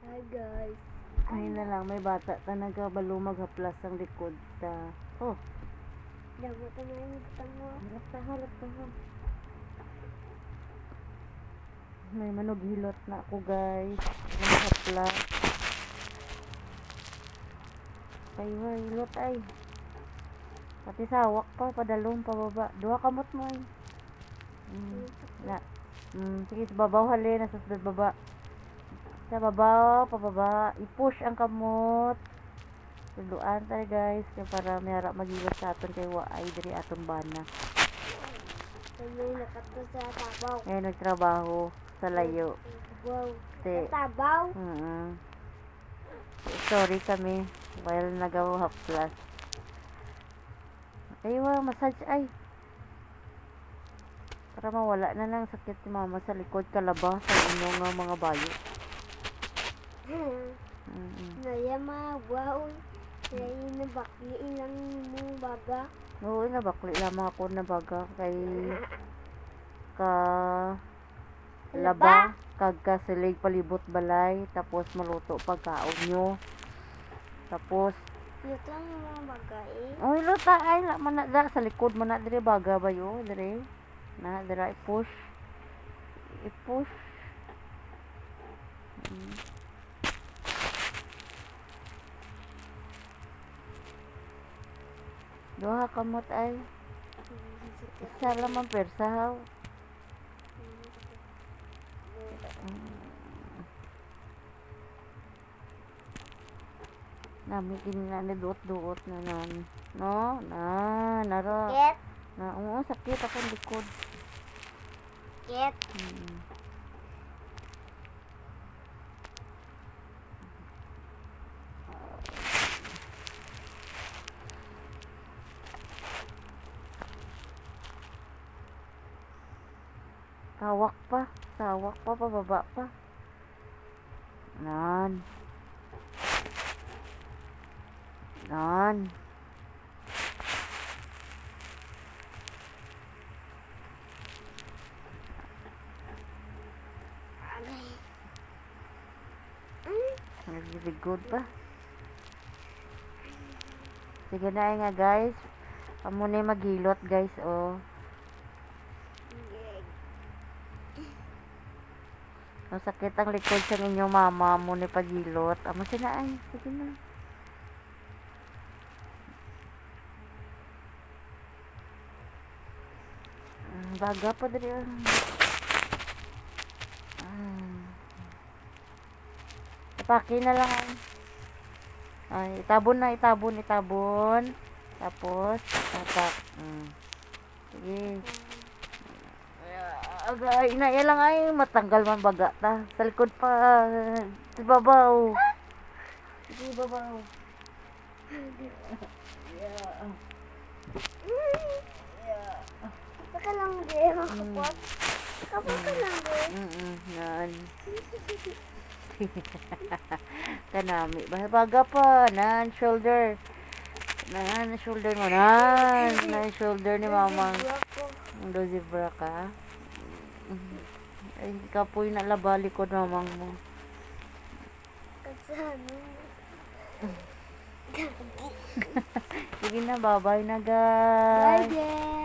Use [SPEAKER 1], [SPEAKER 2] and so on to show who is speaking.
[SPEAKER 1] Hi guys.
[SPEAKER 2] Ayun na lang, may bata ta nagabalo maghaplas ang likod ta. Oh,
[SPEAKER 1] Dago ta na yung tango.
[SPEAKER 2] harap ta, harap ta. May manog hilot na ako guys. Maghaplas. Ay, wa, hilot ay. Pati sawak pa, padalong pababa. Duha kamot mo ay. Mm, na. Mm, sige, sa babaw hali, nasa sa baba. Sa babaw, pababa. I-push ang kamot. Tuluan tayo guys, kaya para may harap magilot sa aton kay wa ay diri aton bana. Ngayon nagtrabaho sa layo.
[SPEAKER 1] Sa tabaw.
[SPEAKER 2] Mm Sorry kami while nagawa half class. Ay, wa, massage ay. Para mawala na lang sakit ni mama sa likod kalaba sa inyong mga bayo.
[SPEAKER 1] Naya mga wow. Kaya nabakli ilang mo baga.
[SPEAKER 2] Oo, nabakli lamang ako na baga kay ka laba kag kasilig palibot balay tapos maluto pagkaon nyo tapos
[SPEAKER 1] Ito ang mga baga eh.
[SPEAKER 2] oy luta ay la man na da sa likod man na dire baga ba yo dire na dira i-push i-push Mm. Duha kamot ay isa lamang persa haw. Nami kini na ni duot-duot na nan. No, na, nara.
[SPEAKER 1] Ket.
[SPEAKER 2] Na, oo, sakit akong likod.
[SPEAKER 1] Ket.
[SPEAKER 2] Mm. Sawak pa. Sawak pa, pababa pa. Nan. Nan. Very good pa. Sige na nga guys. Yung magilot guys oh. Masakit ang likod sa inyong mama mo ni pagilot. Amo sila ay. Sige na. Mm, Baga pa dali. ah. Ah. Ipaki na lang ay. Ay, itabon na, itabon, itabon. Tapos, tatak. Mm. Sige. Agay, na yan lang ay matanggal man baga ta. Sa likod pa. Sa babaw. Sige, babaw. Yeah. Yeah.
[SPEAKER 1] Saka lang din.
[SPEAKER 2] Mm.
[SPEAKER 1] Kapot. Kapot ka lang din.
[SPEAKER 2] Mm-mm, yan. Kanami. Baga pa. Nan, shoulder. Nan, shoulder mo. Nan, nan, shoulder ni mamang.
[SPEAKER 1] Ako.
[SPEAKER 2] Ang do zebra ka. Ay, kapoy na laba likod mamang mo.
[SPEAKER 1] Kasi ano.
[SPEAKER 2] Sige na, bye-bye na
[SPEAKER 1] Bye
[SPEAKER 2] guys.
[SPEAKER 1] guys.